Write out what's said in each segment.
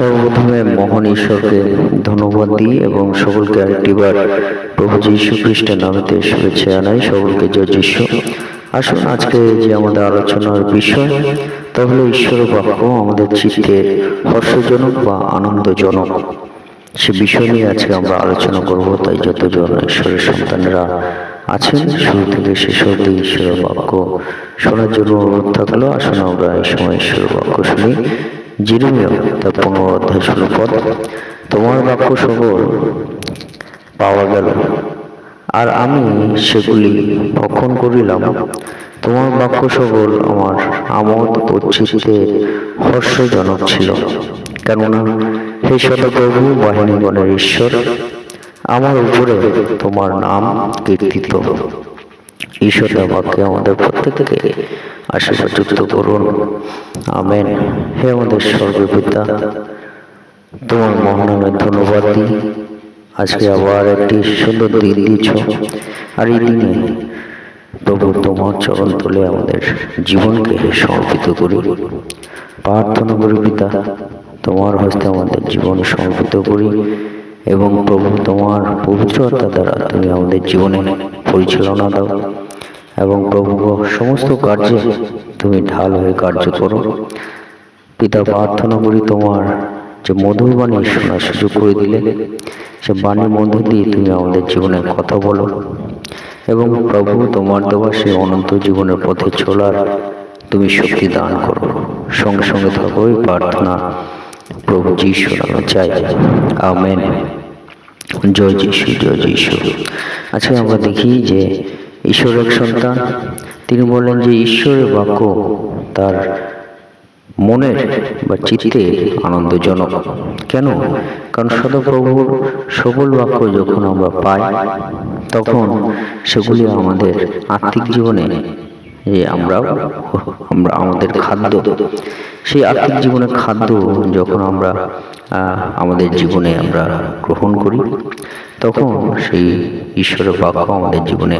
সর্বপ্রথমে মহান ঈশ্বরকে ধন্যবাদ দিই এবং সকলকে আরেকটিবার প্রভু যীশু খ্রিস্টের নামেতে শুভেচ্ছা জানাই, সকলকে জয় যিশু। আসুন আজকে যে আমাদের আলোচনার বিষয়, তা হলো ঈশ্বর বাক্য, আমাদের চিত্তের হর্ষজনক বা আনন্দজনক। সে বিষয় নিয়ে আজকে আমরা আলোচনা করব, তাই যতজন ঈশ্বরের সন্তানরা আছেন, শুরু থেকে শেষ অবধি ঈশ্বরের বাক্য শোনার জন্য অনুরোধ থাকল। আসুন আমরা এই সময় ঈশ্বরের বাক্য শুনি। জিরুমিও তার পনেরো অধ্যায় ষোলো পদ তোমার বাক্য সকল পাওয়া গেল। আর আমি সেগুলি ভক্ষণ করিলাম। তোমার বাক্য সকল আমার আমোদ ও চিত্তের হর্ষজনক ছিল। কেননা হে সদপ্রভু বাহিনীগণের ঈশ্বর, আমার উপরে তোমার নাম কীর্তিত। ঈশ্বরের বাক্যে আমাদের প্রত্যেককে আশীর্বাদ যুক্ত করুন। আমেন। হে আমাদের সর্বপিতা তোমার মহানামে ধন্যবাদ দিই। আজকে আবার একটি সুন্দর দিন দিয়েছ। আর এই দিনে প্রভু তোমার চরণ তুলে আমাদের জীবনকে সমর্পিত করি। প্রার্থনা করি পিতা, তোমার হস্তে আমাদের জীবন সমর্পিত করি। এবং প্রভু, তোমার পবিত্র আত্মা দ্বারা তুমি আমাদের জীবনে পরিচালনা দাও এবং প্রভু, সমস্ত কার্যে তুমি ঢাল হয়ে কার্য করো। পিতা প্রার্থনা করি তোমার যে মধুর বাণী শোনার সুযোগ করে দিলে, সে বাণীর মধ্য দিয়ে তুমি আমাদের জীবনে কথা বলো। এবং প্রভু, তোমার দেওয়া সেই অনন্ত জীবনের পথে চলার তুমি শক্তি দান করো। সঙ্গে সঙ্গে থাকো প্রার্থনা। প্রভু যিশু নামে চাই। আমেন। জয় যিশু জয় যিশু। আজকে আমরা দেখি যে ঈশ্বরের সন্তান, তিনি বলেন যে ঈশ্বরের বাক্য তার মনের বা চিত্তে আনন্দজনক। কেন? কারণ সদাপ্রভুর সকল বাক্য যখন আমরা পাই, তখন সেগুলি আমাদের আত্মিক জীবনে যে আমরা আমরা আমাদের খাদ্য, সেই আর্থিক জীবনের খাদ্য যখন আমরা আমাদের জীবনে আমরা গ্রহণ করি, তখন সেই ঈশ্বরের বাক্য আমাদের জীবনে,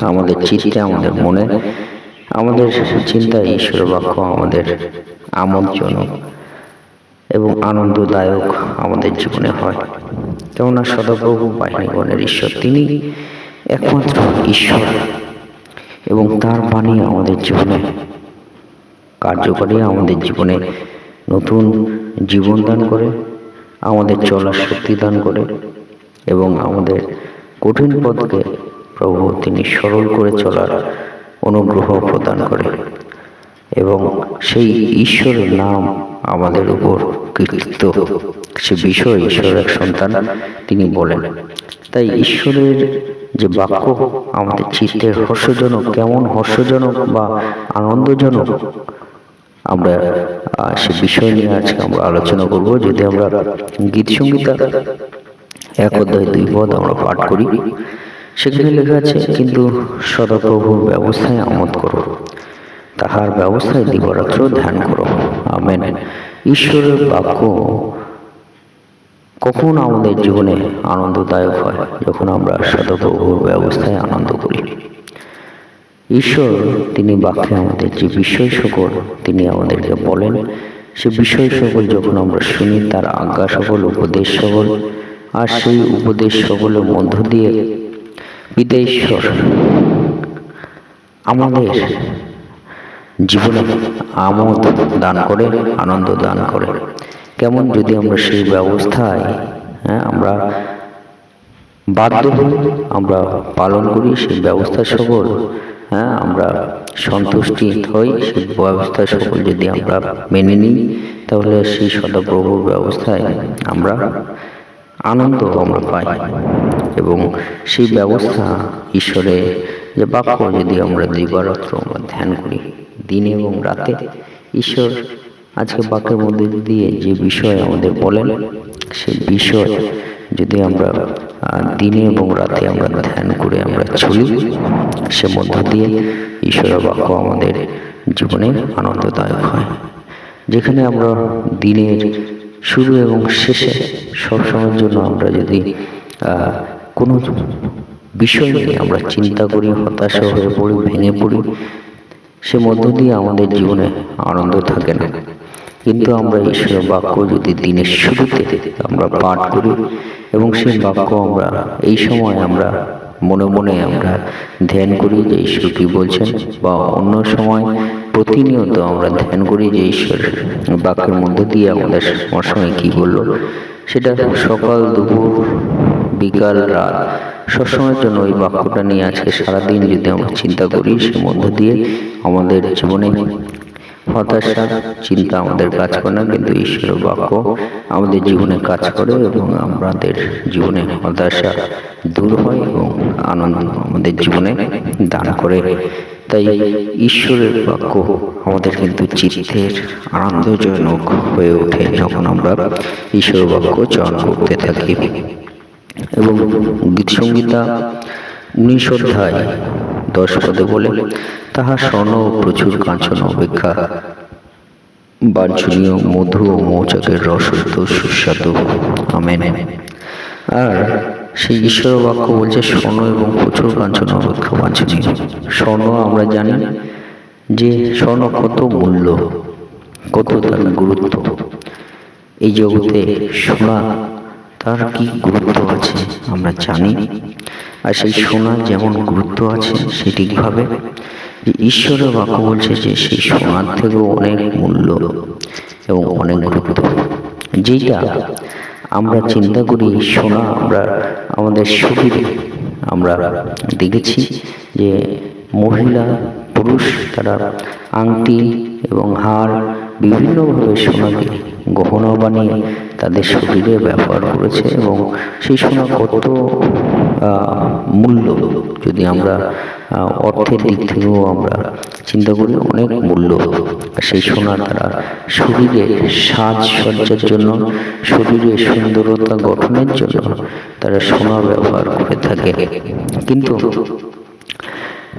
আমাদের চিত্তে, আমাদের মনে, আমাদের চিন্তায় ঈশ্বরের বাক্য আমাদের আমোদজনক এবং আনন্দদায়ক আমাদের জীবনে হয়। কেননা সদাপ্রভু বাহিনীগণের ঈশ্বর, তিনি একমাত্র ঈশ্বর। এবং তার বাণী আমাদের জীবনে, কার্যকরী আমাদের জীবনে, নতুন জীবন দান করে, আমাদের চলার শক্তি দান করে এবং আমাদের কঠিন পথকে প্রভু তিনি সরল করে চলার অনুগ্রহ প্রদান করে এবং সেই ঈশ্বরের নাম আমাদের উপর কীর্তিত সে বিষয় ঈশ্বরের এক সন্তান, তিনি বলেন। তাই ঈশ্বরের যে বাক্য আমাদের চিত্তের হর্ষজনক, কেমন হর্ষজনক বা আনন্দজনক, আমরা সে বিষয় নিয়ে আজকে আমরা আলোচনা করব। যদি আমরা গীত সঙ্গীতা এক অধ্যায় দুই পদ আমরা পাঠ করি, সেখানে লেখা আছে, কিন্তু সদাপ্রভুর ব্যবস্থায় আমোদ করো, তাহার ব্যবস্থায় দিবরাত্র ধ্যান করো। আমেন। ঈশ্বরের বাক্য কখন আমাদের জীবনে আনন্দদায়ক হয়? যখন আমরা সদাপ্রভুর ব্যবস্থায় আনন্দ করি। ঈশ্বর তিনি বাক্যে আমাদের যে বিষয় সকল তিনি আমাদেরকে বলেন, সে বিষয় সকল যখন আমরা শুনি, তার আজ্ঞা সকল, উপদেশ সকল, আর সেই উপদেশ সকলের মধ্য দিয়ে পিতা ঈশ্বর আমাদের জীবনে আমোদ দান করে, আনন্দ দান করে। কেমন যদি আমরা সেই ব্যবস্থায় হ্যাঁ আমরা বাধ্য হই, আমরা পালন করি সেই ব্যবস্থা সকল হ্যাঁ আমরা সন্তুষ্টি হই সেই ব্যবস্থা সকল যদি আমরা মেনে নিই, তাহলে সেই সদাপ্রভুর ব্যবস্থায় আমরা আনন্দ আমরা পাই। এবং সেই ব্যবস্থা ঈশ্বরের যে বাক্য যদি আমরা দিবারাত্র আমরা ধ্যান করি দিনে এবং রাতে ঈশ্বর আজকে বাক্যের মধ্যে দিয়ে যে বিষয় আমাদের বলেন সেই বিষয় যদি আমরা দিনে এবং রাতে আমরা ধ্যান করে আমরা চলি সে মধ্য দিয়ে ঈশ্বরের বাক্য আমাদের জীবনে আনন্দদায়ক হয়। যেখানে আমরা দিনের শুরু এবং শেষে সব সময়ের জন্য আমরা যদি কোনো বিষয় নিয়ে আমরা চিন্তা করি হতাশা হয়ে পড়ি ভেঙে পড়ি সে মধ্য দিয়ে আমাদের জীবনে আনন্দ থাকে না। কিন্তু আমরা ঈশ্বরের বাক্য যদি দিনের শুরুতে আমরা পাঠ করি এবং সেই বাক্য আমরা এই সময় আমরা মনে মনে আমরা ধ্যান করি যে ঈশ্বর কি বলছেন বা অন্য সময় প্রতিনিয়ত আমরা ধ্যান করি যে ঈশ্বর বাক্যের মধ্যে দিয়ে আমাদের আমার সঙ্গে কি বলল, সেটা সকাল দুপুর বিকাল রাত। সবসময়ের জন্য ওই বাক্যটা নিয়ে আজকে সারাদিন যদি আমরা চিন্তা করি, সে মধ্য দিয়ে আমাদের জীবনে হতাশা, চিন্তা আমাদের কাজ করে না, কিন্তু ঈশ্বরের বাক্য আমাদের জীবনে কাজ করে এবং আমাদের জীবনে হতাশা দূর হয় এবং আনন্দ আমাদের জীবনে দান করে। তাই ঈশ্বরের বাক্য আমাদের কিন্তু চিত্তের আনন্দজনক হয়ে ওঠে যখন আমরা ঈশ্বরের বাক্য চয়ন করতে থাকি। এবং গীতসংগীতা উনিশ অধ্যায় দশ পদে বলে তাহা স্বর্ণ প্রচুর কাঞ্চন অপেক্ষা। বাঞ্ছনীয়, মধু ও মৌচাকের রসত্ব সুস্বাদু। আমেন। আর সেই ঈশ্বর বাক্য বলছে স্বর্ণ এবং প্রচুর কাঞ্চন অপেক্ষা বাঞ্ছনীয়। স্বর্ণ আমরা জানি যে স্বর্ণ কত মূল্য, কত তার গুরুত্ব। এই জগতে সোনা তার কি গুরুত্ব আছে, আমরা জানি। আর সেই সোনা যেমন গুরুত্ব আছে সেটিভাবে যে ঈশ্বরের বাক্য বলছে যে সেই সোনার থেকেও অনেক মূল্য এবং অনেক গুরুত্ব। যেটা আমরা চিন্তা করি সোনা আমরা, আমাদের শরীরে আমরা দেখেছি যে, মহিলা, পুরুষ তারা আংটি এবং হার বিভিন্নভাবে সোনাকে গহনা বানিয়ে তাদের শরীরে ব্যবহার করেছে এবং সেই সোনা কত মূল্য, যদি আমরা অর্থের দিক থেকেও আমরা চিন্তা করি, অনেক মূল্য। সেই সোনা তারা শরীরের সাজসজ্জার জন্য, শরীরে সুন্দরতা গঠনের জন্য তারা সোনা ব্যবহার করে থাকে। কিন্তু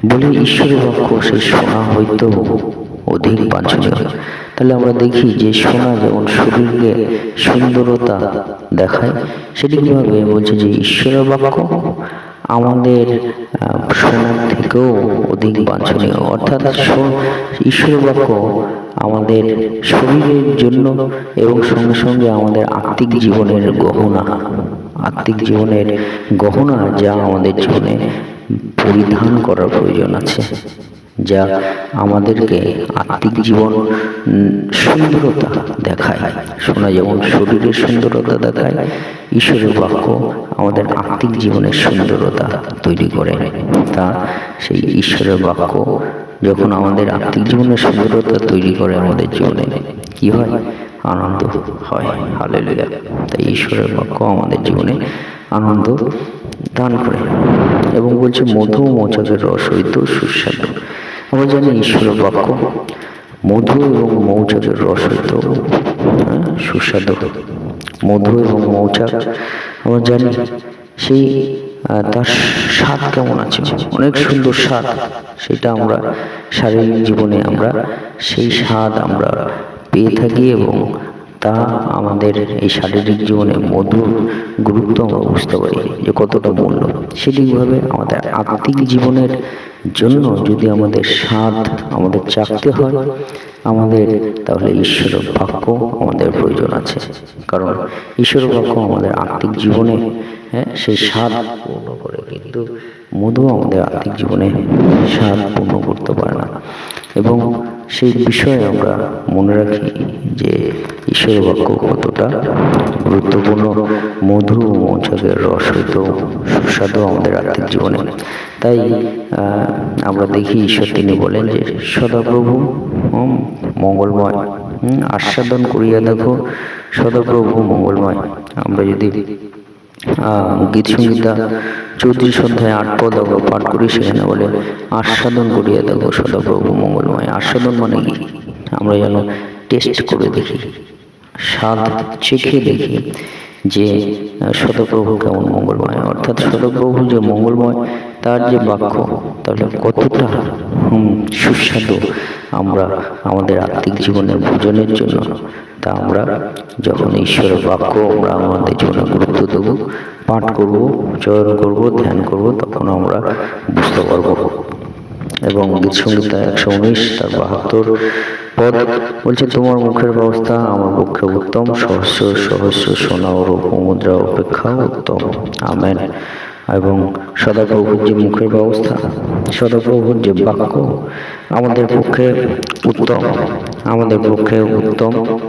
বলে, ঈশ্বরের বাক্য, সেই সোনা হইতো অধিক বাঞ্ছনীয়। তাহলে আমরা দেখি যে সোনা যেমন শরীরকে সুন্দরতা দেখায়। সেটি কীভাবে? বলছে যে ঈশ্বরের বাক্য আমাদের সোনার থেকেও অধিক বাঞ্ছনীয়। অর্থাৎ ঈশ্বরের বাক্য আমাদের শরীরের জন্য এবং সঙ্গে সঙ্গে আমাদের আত্মিক জীবনের গহনা। আত্মিক জীবনের গহনা যা আমাদের জীবনে পরিধান করার প্রয়োজন আছে। যা আমাদেরকে আত্মিক জীবন সুন্দরতা দেখায়। শোনা যেমন শরীরের সুন্দরতা দেখায়, ঈশ্বরের বাক্য আমাদের আত্মিক জীবনের সুন্দরতা তৈরি করে। তা সেই ঈশ্বরের বাক্য, যখন আমাদের আত্মিক জীবনের সুন্দরতা তৈরি করে আমাদের জীবনে, কি হয়? আনন্দ হয়। হালেলুয়া তাই ঈশ্বরের বাক্য আমাদের জীবনে আনন্দ দান করে। এবং বলছে, মধু মৌচাকের রস হইত সুস্বাদু। আমরা জানি ঈশ্বরের বাক্য মধু এবং মৌচাকের হ্যাঁ, সুস্বাদু। মধু এবং মৌচাক আমরা জানি সেই তার স্বাদ কেমন আছে? অনেক সুন্দর স্বাদ সেটা আমরা শারীরিক জীবনে আমরা সেই স্বাদ আমরা পেয়ে থাকি এবং তা আমাদের এই শারীরিক জীবনে মধুর গুরুত্ব আমরা বুঝতে পারি যে কতটা মূল্য। সেটিভাবে আমাদের আত্মিক জীবনের জন্য যদি আমাদের স্বাদ, আমাদের চাকতে হয়, আমাদের তাহলে ঈশ্বরের বাক্য আমাদের প্রয়োজন আছে। কারণ ঈশ্বর বাক্য আমাদের আর্থিক জীবনে হ্যাঁ সেই স্বাদ পূর্ণ করে, কিন্তু মধু আমাদের আর্থিক জীবনে স্বাদ পূর্ণ করতে পারে না। এবং সেই বিষয়ে আমরা মনে রাখি যে ঈশ্বরের বাক্য কতটা গুরুত্বপূর্ণ মধু মৌচাকের রস হইত, সুস্বাদু আমাদের আর্থিক জীবনে। তাই আমরা দেখি ঈশ্বর তিনি বলেন যে, সদাপ্রভু মঙ্গলময়। আস্বাদন করিয়া দেখো, সদাপ্রভু, মঙ্গলময়। আমরা যদি গীত সঙ্গীতা চৌত্রিশ অধ্যায় আট পদ পাঠ করি, সেখানে বলে, আস্বাদন করিয়া দেখো সদাপ্রভু মঙ্গলময়। আস্বাদন মানে কি? আমরা যেন টেস্ট করে দেখি, স্বাদ চেখে দেখি যে সদপ্রভু কেমন মঙ্গলময়। অর্থাৎ সদপ্রভু যে মঙ্গলময়, তার যে বাক্য তাহলে কতটা সুস্বাদু আমরা আমাদের আত্মিক জীবনের ভোজনের জন্য তা আমরা যখন ঈশ্বরের বাক্য আমরা আমাদের জীবনে গুরুত্ব দেব, পাঠ করব চয়ন করব, ধ্যান করব, তখন আমরা বুঝতে পারব। এবং গীত সংহিতা একশো উনিশ, তার বাহাত্তর পদ বলছে, তোমার মুখের ব্যবস্থা আমার পক্ষে উত্তম, সহস্র সহস্র সোনা ও রূপ মুদ্রা অপেক্ষা উত্তম। আমেন। এবং সদাপ্রভুর যে মুখের ব্যবস্থা সদাপ্রভুর যে বাক্য আমাদের পক্ষে উত্তম আমাদের পক্ষে উত্তম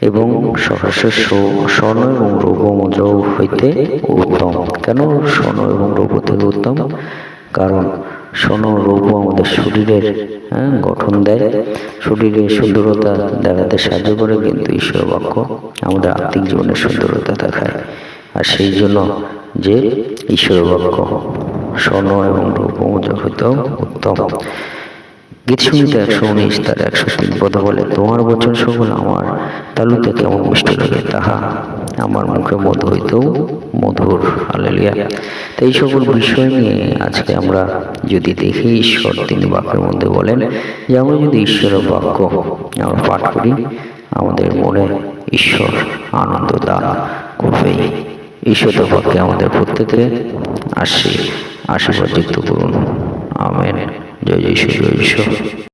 এবং সহস্র স- স্বর্ণ এবং মুদ্রা হইতে উত্তম। কেন স্বর্ণ এবং রৌপ্য থেকে উত্তম? কারণ স্বর্ণ ও রৌপ্য আমাদের শরীরের হ্যাঁ, গঠন দেয়। শরীরের সুন্দরতা দেখাতে সাহায্য করে কিন্তু ঈশ্বর বাক্য আমাদের আর্থিক জীবনের সুন্দরতা দেখায়। আর সেই জন্য যে ঈশ্বর বাক্য স্বর্ণ এবং রৌপ্য মুদ্রা হইতেও উত্তম। গীত সংহিতা একশো উনিশ, তার একশো তিন পদ বলে, তোমার বচন সকল আমার তালুতে কেমন মিষ্টি লাগে? তাহা আমার মুখে মধু হইতেও মধুর। হালেলিয়া। তো এই সকল বিষয় নিয়ে আজকে আমরা যদি দেখি, ঈশ্বর তিনি বাক্যের মধ্যে বলেন যে আমরা যদি ঈশ্বরের বাক্য আমরা পাঠ করি, আমাদের মনে ঈশ্বর আনন্দ দান করবেই। ঈশ্বর পক্ষে আমাদের প্রত্যেকে আসি আশীর্বাদ যুক্ত করুন। আমেন। জয় জয় শ্রী জয় যিশু